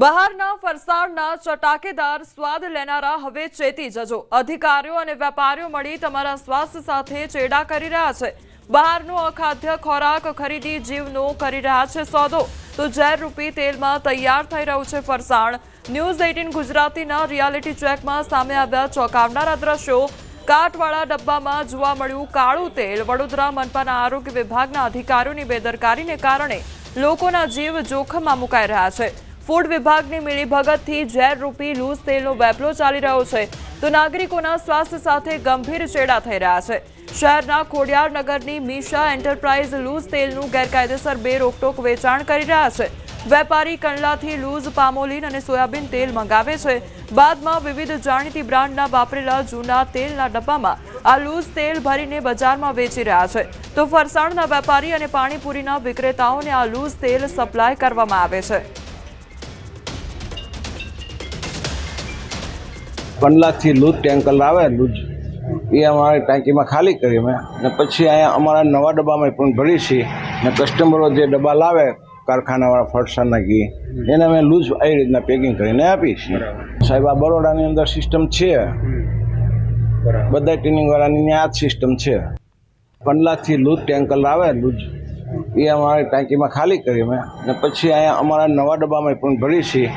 બહારના ફરસાણના ચટાકેદાર સ્વાદ લેનારા હવે ચેતી જજો. અધિકારીઓ અને વેપારીઓ મળી તમારા સ્વાસ્થ્ય સાથે ચેડા કરી રહ્યા છે. બહારનો અખાદ્ય ખોરાક ખરીદી જીવનો કરી રહ્યા છે સોદો. તો ઝેર રૂપી તેલમાં તૈયાર થઈ રહ્યું છે ફરસાણ. ન્યૂઝ એઇટીન ગુજરાતીના રિયાલિટી ચેકમાં સામે આવ્યા ચોંકાવનારા દ્રશ્યો. કાટવાળા ડબ્બામાં જોવા મળ્યું કાળું તેલ. વડોદરા મનપાના આરોગ્ય વિભાગના અધિકારીઓની બેદરકારીને કારણે લોકોના જીવ જોખમમાં મુકાઈ રહ્યા છે. ફૂડ વિભાગની મિલીભગતથી ઝેરરૂપી લૂઝ તેલનો વેપલો ચાલી રહ્યો છે, તો નાગરિકોના સ્વાસ્થ્ય સાથે ગંભીર ચેડા થઈ રહ્યા છે. શહેરના ખોડિયારનગરની મીશા એન્ટરપ્રાઇઝ લૂઝ તેલનું ગેરકાયદેસર બે રોકટોક વેચાણ કરી રહ્યા છે. વેપારી કંડલાથી લૂઝ પામોલીન અને સોયાબીન તેલ મંગાવે છે. બાદમાં વિવિધ જાણીતી બ્રાન્ડના વાપરેલા જૂના તેલના ડબ્બામાં આ લૂઝ તેલ ભરીને બજારમાં વેચી રહ્યા છે. તો ફરસાણના વેપારી અને પાણીપુરીના વિક્રેતાઓને આ લૂઝ તેલ સપ્લાય કરવામાં આવે છે. કંડલાથી લૂજ ટેન્કર લાવે લૂજ એ અમારી ટાંકીમાં ખાલી કરી અમે. ને પછી અહીંયા અમારા નવા ડબ્બામાં પણ ભરી છીએ ને કસ્ટમરો જે ડબ્બા લાવે કારખાનાવાળા ફરસાણના ઘી એને અમે લૂઝ આવી રીતના પેકિંગ કરીને આપીએ છીએ. સાહેબ આ બરોડાની અંદર સિસ્ટમ છે. બધા ટ્રેનિંગવાળાની આ જ સિસ્ટમ છે. કંડલાથી લૂજ ટેન્કર આવે લૂજ એ અમારી ટાંકીમાં ખાલી કરી અમે. ને પછી અહીંયા અમારા નવા ડબ્બામાં પણ ભરી છીએ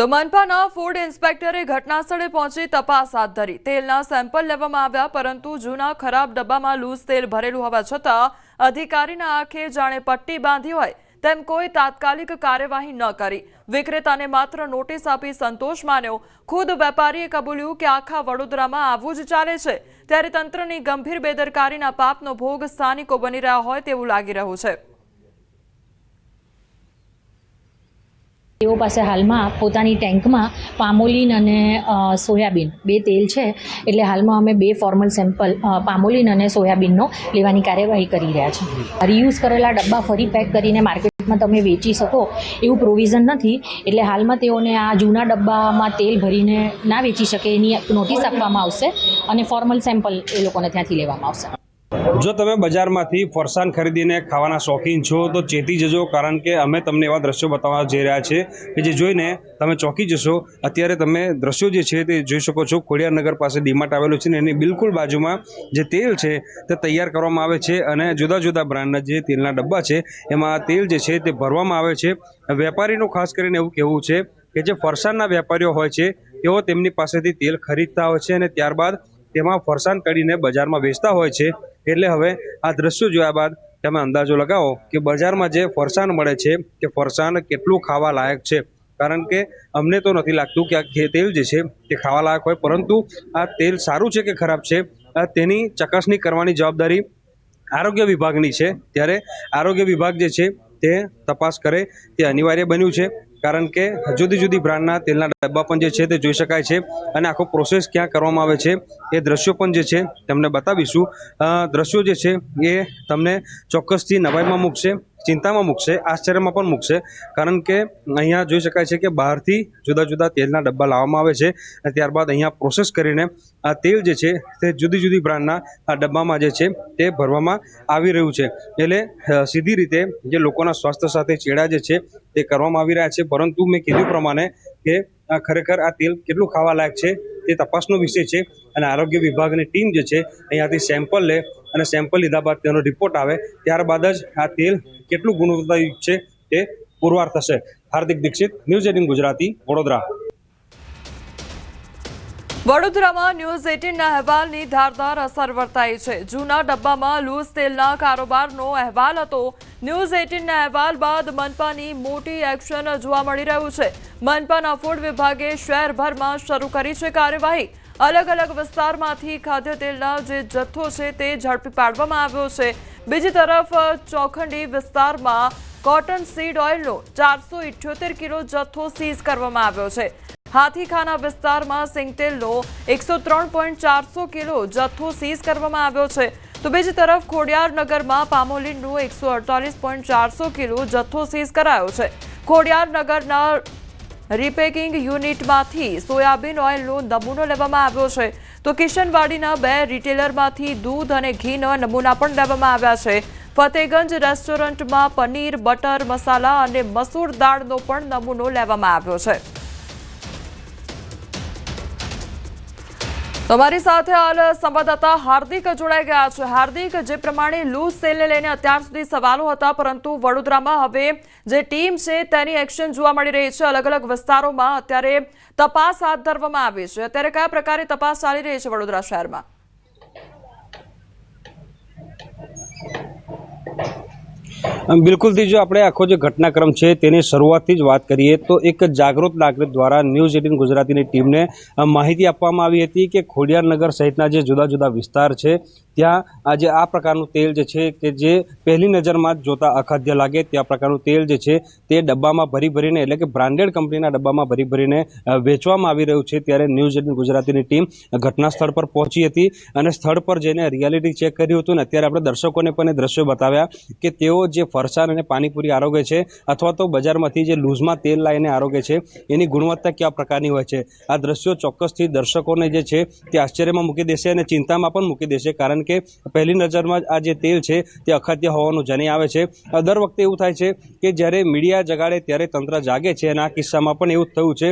તો મનપાના ફૂડ ઇન્સ્પેક્ટરે ઘટનાસ્થળે પહોંચી તપાસ હાથ ધરી. તેલના સેમ્પલ લેવામાં આવ્યા, પરંતુ જૂના ખરાબ ડબ્બામાં લૂઝ તેલ ભરેલું હોવા છતાં અધિકારીના આંખે જાણે પટ્ટી બાંધી હોય તેમ કોઈ તાત્કાલિક કાર્યવાહી ન કરી. વિક્રેતાને માત્ર નોટિસ આપી સંતોષ માન્યો. ખુદ વેપારીએ કબૂલ્યું કે આખા વડોદરામાં આવું જ ચાલે છે. ત્યારે તંત્રની ગંભીર બેદરકારીના પાપનો ભોગ સ્થાનિકો બની રહ્યા હોય તેવું લાગી રહ્યું છે. તેઓ પાસે હાલમાં પોતાની ટેન્કમાં પામોલીન અને સોયાબીન. બે તેલ છે, એટલે હાલમાં અમે બે ફોર્મલ સેમ્પલ પામોલીન અને સોયાબીનનો લેવાની કાર્યવાહી કરી રહ્યા છે. રીયુઝ કરેલા ડબ્બા ફરી પેક કરીને માર્કેટમાં તમે વેચી શકો એવું પ્રોવિઝન નથી, એટલે હાલમાં તેઓને આ જૂના ડબ્બામાં તેલ ભરીને ના વેચી શકે એની નોટિસ આપવામાં આવશે અને ફોર્મલ સેમ્પલ એ લોકોને ત્યાંથી લેવામાં આવશે. જો તમે બજારમાંથી ફરસાણ ખરીદીને ખાવાના શોખીન છો, તો ચેતી જજો, કારણ કે અમે તમને એવા દ્રશ્યો બતાવવા જઈ રહ્યા છીએ કે જે જોઈને તમે ચોંકી જશો. અત્યારે તમે દ્રશ્યો જે છે તે જોઈ શકો છો. ખોડિયારનગર પાસે ડીમાર્ટ આવેલું છે ને એની બિલકુલ બાજુમાં જે તેલ છે તે તૈયાર કરવામાં આવે છે અને જુદા જુદા બ્રાન્ડના જે તેલના ડબ્બા છે, એમાં તેલ જે છે તે ભરવામાં આવે છે. વેપારીનું ખાસ કરીને એવું કહેવું છે કે જે ફરસાણના વેપારીઓ હોય છે, તેઓ તેમની પાસેથી તેલ ખરીદતા હોય છે અને ત્યારબાદ તેમાં ફરસાણ કરીને બજારમાં વેચતા હોય છે. એટલે હવે આ દ્રશ્યો જોયા બાદ તમે અંદાજો લગાવો કે બજારમાં જે ફરસાણ મળે છે તે ફરસાણ કેટલું ખાવા લાયક છે? કારણ કે અમને તો નથી લાગતું કે આ તેલ જે છે, તે ખાવા લાયક હોય, પરંતુ આ તેલ સારું છે કે ખરાબ છે? તેની ચકાસણી કરવાની જવાબદારી આરોગ્ય વિભાગની છે. ત્યારે આરોગ્ય વિભાગ જે છે, તે તપાસ કરે, તે અનિવાર્ય બન્યું છે. કારણ કે જુદી જુદી બ્રાન્ડના તેલના ડબ્બા પણ જે છે તે જોઈ શકાય છે અને આખો પ્રોસેસ ક્યાં કરવામાં આવે છે એ દ્રશ્યો પણ જે છે તમને બતાવીશું. દ્રશ્યો જે છે એ તમને ચોક્કસથી નવાઈમાં મૂકશે. ચિંતામાં મૂકશે, આશ્ચર્યમાં પણ મૂકશે, કારણ કે અહીંયા જોઈ શકાય છે કે બહારથી જુદા જુદા તેલના ડબ્બા લાવવામાં આવે છે અને ત્યારબાદ અહીંયા પ્રોસેસ કરીને આ તેલ જે છે તે જુદી જુદી બ્રાન્ડના આ ડબ્બામાં જે છે તે ભરવામાં આવી રહ્યું છે. એટલે સીધી રીતે જે લોકોના સ્વાસ્થ્ય સાથે ચેડા જે છે તે કરવામાં આવી રહ્યા છે. પરંતુ મેં કીધું પ્રમાણે કે ખરેખર આ તેલ કેટલું ખાવા લાયક છે તે તપાસનો વિષય છે અને આરોગ્ય વિભાગની ટીમ જે છે અહીંયાથી સેમ્પલ લે અને સેમ્પલ લીધા બાદ તેનો રિપોર્ટ આવે, ત્યારબાદ જ આ તેલ કેટલું ગુણવત્તાયુક્ત છે તે પુરવાર થશે. Hardik Dixit news eighteen Gujarati, Vadodara. વડોદરામાં ન્યૂઝ એટીનના અહેવાલની ધારદાર અસર વર્તાઈ છે. જૂના ડબ્બામાં લૂઝ તેલના કારોબારનો અહેવાલ હતો. ન્યૂઝ એટીનના અહેવાલ બાદ મનપાની મોટી એક્શન જોવા મળી રહ્યું છે. મનપાના ફૂડ વિભાગે શહેરભરમાં શરૂ કરી છે કાર્યવાહી. અલગ અલગ વિસ્તારમાંથી ખાદ્ય તેલના જે જથ્થો છે તે ઝડપી પાડવામાં આવ્યો છે. બીજી તરફ, ચોખંડી વિસ્તારમાં કોટન સીડ ઓઇલનો ચારસો ઇઠ્યોતેર કિલો જથ્થો સીઝ કરવામાં આવ્યો છે. હાથીખાના વિસ્તારમાં સિંગતેલનો એકસો ત્રણ પોઈન્ટ ચારસો કિલો જથ્થો સીઝ કરવામાં આવ્યો છે. તો બીજી તરફ, ખોડિયાર નગરમાં પામોલીનનો એકસો અડતાલીસ પોઈન્ટ ચારસો કિલો જથ્થો સીઝ કરાયો છે. ખોડિયાર નગરના રીપેકિંગ યુનિટમાંથી સોયાબીન ઓઇલનો નમૂનો લેવામાં આવ્યો છે. તો કિશનવાડીના બે રિટેલરમાંથી દૂધ અને ઘીના નમૂના પણ લેવામાં આવ્યા છે. ફતેગંજ રેસ્ટોરન્ટમાં પનીર, બટર, મસાલા અને મસૂર દાળનો પણ નમૂનો લેવામાં આવ્યો છે. તમારી સાથે હાલ સંવાદદાતા હાર્દિક જોડાઈ ગયા છે. હાર્દિક, જે પ્રમાણે લૂઝ સેલને લઈને અત્યાર સુધી સવાલો હતા, પરંતુ વડોદરામાં હવે જે ટીમ છે તેની એક્શન જોવા મળી રહી છે. અલગ અલગ વિસ્તારોમાં અત્યારે તપાસ હાથ ધરવામાં આવી છે. અત્યારે કયા પ્રકારે તપાસ ચાલી રહી છે વડોદરા શહેરમાં અમ બિલકુલથી જો આપણે આખો જે ઘટનાક્રમ છે તેની શરૂઆતથી જ વાત કરીએ તો એક જાગૃત નાગરિક દ્વારા ન્યૂઝ એટીન ગુજરાતીની ટીમને માહિતી આપવામાં આવી હતી કે ખોડિયારનગર સહિતના જે જુદા જુદા વિસ્તાર છે, ત્યાં આજે આ પ્રકારનું તેલ જે છે કે જે પહેલી નજરમાં જોતા અખાદ્ય લાગે, ત્યાં પ્રકારનું તેલ જે છે તે ડબ્બામાં ભરી ભરીને એટલે કે બ્રાન્ડેડ કંપનીના ડબ્બામાં ભરી ભરીને વેચવામાં આવી રહ્યું છે ત્યારે ન્યૂઝ એટીન ગુજરાતીની ટીમ ઘટના સ્થળ પર પહોંચી હતી અને સ્થળ પર જઈને રિયાલિટી ચેક કર્યું હતું ને અત્યારે આપણે દર્શકોને પણ એ દ્રશ્યો બતાવ્યા કે તેઓ જે ફરસાણ અને પાણીપુરી આરોગે છે અથવા તો બજારમાંથી જે લૂઝમાં તેલ લાવીને આરોગે છે, એની ગુણવત્તા કેવા પ્રકારની હોય છે? આ દ્રશ્યો ચોક્કસથી દર્શકોને જે છે તે આશ્ચર્યમાં મૂકી દેશે અને ચિંતામાં પણ મૂકી દેશે, કારણ કે પહેલી નજરમાં આ જે તેલ છે તે અખાદ્ય હોવાનું જાણી આવે છે. દર વખતે એવું થાય છે કે જ્યારે મીડિયા જગાડે ત્યારે તંત્ર જાગે છે અને આ કિસ્સામાં પણ એવું થયું છે.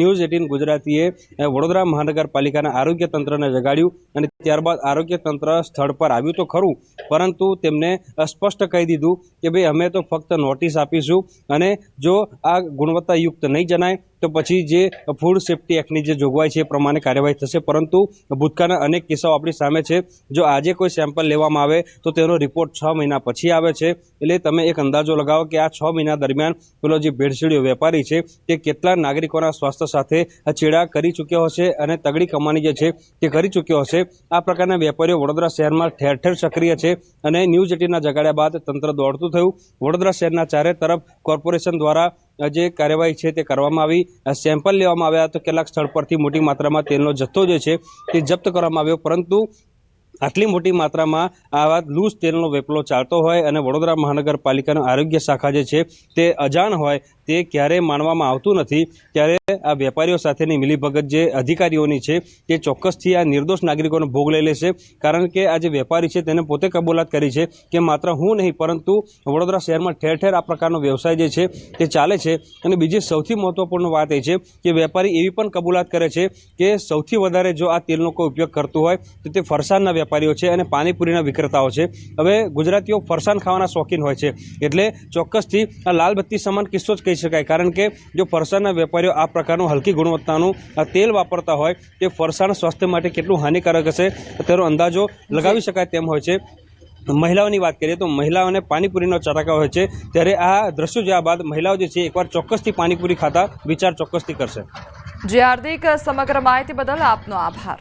ન્યૂઝ એટીન ગુજરાતીએ વડોદરા મહાનગરપાલિકાના આરોગ્ય તંત્રને જગાડ્યું અને ત્યારબાદ આરોગ્ય તંત્ર સ્થળ પર આવ્યું તો ખરું પરંતુ તેમને સ્પષ્ટ કહી દીધું કે ભાઈ અમે તો ફક્ત નોટિસ આપીશું અને જો આ ગુણવત્તાયુક્ત નહીં જણાય તો પછી જે ફૂડ સેફ્ટી એક્ટની જે જોગવાઈ છે એ પ્રમાણે કાર્યવાહી થશે. પરંતુ ભૂતકાળના અનેક કિસ્સાઓ આપણી સામે છે. જો આજે કોઈ સેમ્પલ લેવામાં આવે, તો તેનો રિપોર્ટ છ મહિના પછી આવે છે. એટલે તમે એક અંદાજો લગાવો કે આ છ મહિના દરમિયાન પેલો જે ભેળસેળીઓ વેપારી છે, તે કેટલા નાગરિકોના સ્વાસ્થ્ય સાથે ચેડા કરી ચૂક્યો હશે અને તગડી કમાણી જે છે, તે કરી ચૂક્યો હશે? આ પ્રકારના વેપારીઓ વડોદરા શહેરમાં ઠેર ઠેર સક્રિય છે અને ન્યૂઝ એટીના જગાડ્યા બાદ તંત્ર દોડતું થયું. વડોદરા શહેરના ચારે તરફ કોર્પોરેશન દ્વારા જે કાર્યવાહી છે તે કરવામાં આવી. સેમ્પલ લેવામાં આવ્યા તો કેટલાક સ્થળ પરથી મોટી માત્રામાં તેલનો જથ્થો જે છે તે જપ્ત કરવામાં આવ્યો. પરંતુ આટલી મોટી માત્રામાં આવા લૂઝ તેલનો વેપલો ચાલતો હોય અને વડોદરા મહાનગરપાલિકાનું આરોગ્ય શાખા જે છે તે અજાણ હોય તે ક્યારેય માનવામાં આવતું નથી, ત્યારે આ વેપારીઓ સાથેની મિલીભગત જે અધિકારીઓની છે તે ચોક્કસથી આ નિર્દોષ નાગરિકોનો ભોગ લઈ લેશે, કારણ કે આ જે વેપારી છે તેને પોતે કબૂલાત કરી છે કે માત્ર હું નહીં, પરંતુ વડોદરા શહેરમાં ઠેર ઠેર આ પ્રકારનો વ્યવસાય જે છે તે ચાલે છે. અને બીજી સૌથી મહત્વપૂર્ણ વાત એ છે કે વેપારી એવી પણ કબૂલાત કરે છે કે સૌથી વધારે જો આ તેલનો કોઈ ઉપયોગ કરતું હોય તો તે ફરસાણના વેપારીઓ છે અને પાણીપુરીના વિક્રેતાઓ છે. હવે ગુજરાતીઓ ફરસાણ ખાવાના શોખીન હોય છે. એટલે ચોક્કસથી આ લાલ બત્તી સમાન કિસ્સો જ કહી શકાય. કારણ કે જો ફરસાણના વેપારીઓ આ પ્રકારનું હલકી ગુણવત્તાનું તેલ વાપરતા હોય, તે ફરસાણ સ્વાસ્થ્ય માટે કેટલું હાનિકારક હશે, તેનો અંદાજો લગાવી શકાય તેમ હોય છે. મહિલાઓની વાત કરીએ તો મહિલાઓને પાણીપુરીનો ચટાકા હોય છે. ત્યારે આ દ્રશ્યો જોયા બાદ મહિલાઓ જે છે, એકવાર ચોક્કસથી પાણીપુરી ખાતા વિચાર ચોક્કસથી કરશે. જે, હાર્દિક સમગ્ર માહિતી બદલ આપનો આભાર.